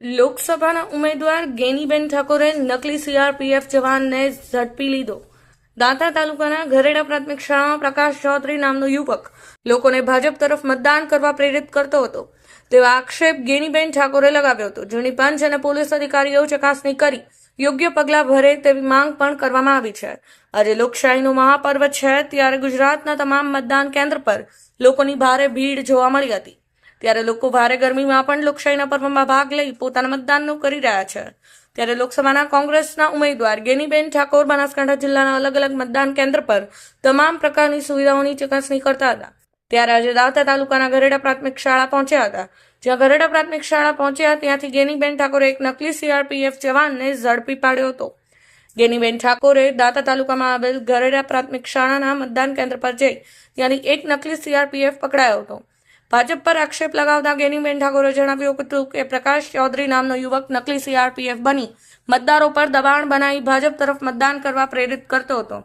લોકસભાના ઉમેદવાર ગેનીબેન ઠાકોરે નકલી સીઆરપીએફ જવાનને ઝડપી લીધો. દાંતા તાલુકાના ઘરેડા પ્રાથમિક શાળામાં પ્રકાશ ચૌધરી નામનો યુવક લોકોને ભાજપ તરફ મતદાન કરવા પ્રેરિત કરતો હતો. તેવા આક્ષેપ ગેનીબેન ઠાકોરે લગાવ્યો હતો. જેની પંચ અને પોલીસ અધિકારીઓ ચકાસણી કરી યોગ્ય પગલાં ભરે તેવી માંગ પણ કરવામાં આવી છે. આજે લોકશાહીનું મહાપર્વ છે ત્યારે ગુજરાતના તમામ મતદાન કેન્દ્ર પર લોકોની ભારે ભીડ જોવા મળી હતી. ત્યારે લોકો ભારે ગરમીમાં પણ લોકશાહીના પર્વમાં ભાગ લઈ પોતાના મતદાનનું કરી રહ્યા છે. ત્યારે લોકસભાના કોંગ્રેસના ઉમેદવાર ગેનીબેન ઠાકોર બનાસકાંઠા જિલ્લાના અલગ અલગ મતદાન કેન્દ્ર પર તમામ પ્રકારની સુવિધાઓની ચકાસણી કરતા હતા. ત્યારે આજે દાવતા તાલુકાના ગરેડા પ્રાથમિક શાળા પહોંચ્યા હતા. જ્યાં ગરેડા પ્રાથમિક શાળા પહોંચ્યા, ત્યાંથી ગેનીબેન ઠાકોરે એક નકલી સીઆરપીએફ જવાનને ઝડપી પાડ્યો હતો. ગેનીબેન ઠાકોરે દાતા તાલુકામાં આવેલ ગરેડા પ્રાથમિક શાળાના મતદાન કેન્દ્ર પર જઈ ત્યાંની એક નકલી સીઆરપીએફ પકડાયો હતો. ભાજપ પર આક્ષેપ લગાવતા ગેનીબેન ઠાકોરે જણાવ્યું હતું કે પ્રકાશ ચૌધરી નામનો યુવક નકલી સીઆરપીએફ બની. મતદારો પર દબાણ બનાવી ભાજપ તરફ મતદાન કરવા પ્રેરિત કરતો હતો.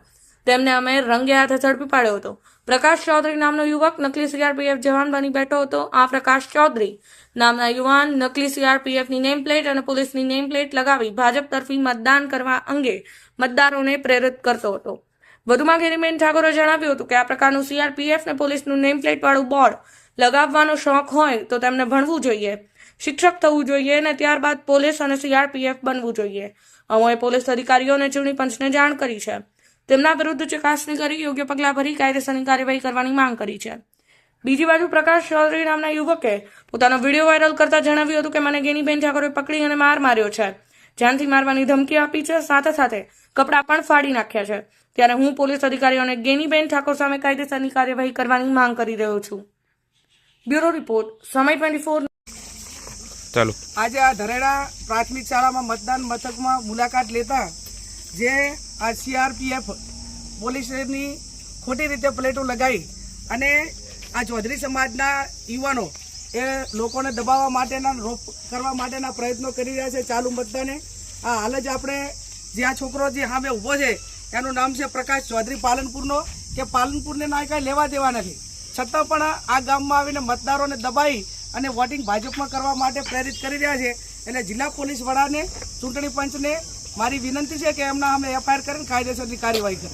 તેમને અમે રંગે હાથે ઝડપી પાડ્યો હતો. પ્રકાશ ચૌધરી નામનો યુવક નકલી સીઆરપીએફ જવાન બની બેઠો હતો. આ પ્રકાશ ચૌધરી નામના યુવાન નકલી સીઆરપીએફની નેમ પ્લેટ અને પોલીસની નેમ પ્લેટ લગાવી ભાજપ તરફી મતદાન કરવા અંગે મતદારોને પ્રેરિત કરતો હતો. વધુમાં ગિરીબેન ઠાકોરે જણાવ્યું હતું કે આ પ્રકારનું સીઆરપીએફ ને પોલીસનું નેમ પ્લેટ વાળું બોર્ડ લગાવવાનો શોખ હોય તો તેમને ભણવું જોઈએ. શિક્ષક થવું જોઈએ અને ત્યારબાદ પોલીસ અને સીઆરપીએફ બનવું જોઈએ. અમોએ પોલીસ અધિકારીઓ અને ચૂંટણી પંચને જાણ કરી છે. તેમના વિરુદ્ધ ચકાસણી કરી યોગ્ય પગલાં ભરી કાયદેસરની કાર્યવાહી કરવાની માંગ કરી છે. બીજી બાજુ પ્રકાશ ચૌધરી નામના યુવકે પોતાનો વીડિયો વાયરલ કરતા જણાવ્યું હતું કે મને ગેનીબેન ઠાકોરે પકડી અને માર માર્યો છે. જાનથી મારવાની ધમકી આપી છે, સાથે સાથે કપડાં પણ ફાડી નાખ્યા છે. ત્યારે હું પોલીસ અધિકારીઓને ગેનીબેન ઠાકોર સામે કાયદેસરની કાર્યવાહી કરવાની માંગ કરી રહ્યો છું. Bureau report Samay twenty four ચાલો. આજે આ ધરેડા પ્રાથમિક શાળામાં મતદાન મથકમાં મુલાકાત લેતા જે આ સીઆરપીએફ પોલીસની ખોટી રીતે પ્લેટો લગાવી અને આ ચૌધરી સમાજના યુવાનો એ લોકોને દબાવવા માટેના રોપ કરવા માટેના પ્રયત્નો કરી રહ્યા છે ચાલુ મતદાને. આ હાલ જ આપણે જે આ છોકરો જે સામે ઊભો છે એનું નામ છે પ્રકાશ ચૌધરી પાલનપુરનો કે પાલનપુરને ના કાંઈ લેવા દેવા નથી. છતાં પણ આ ગામમાં આવીને મતદારોને દબાઈ અને વોટિંગ ભાજપમાં કરવા માટે પ્રેરિત કરી રહ્યા છે. એટલે જિલ્લા પોલીસ વડાને ચૂંટણી પંચને મારી વિનંતી છે કે એમના અમે એફઆઈઆર કરીને કાયદેસરની કાર્યવાહી કરે.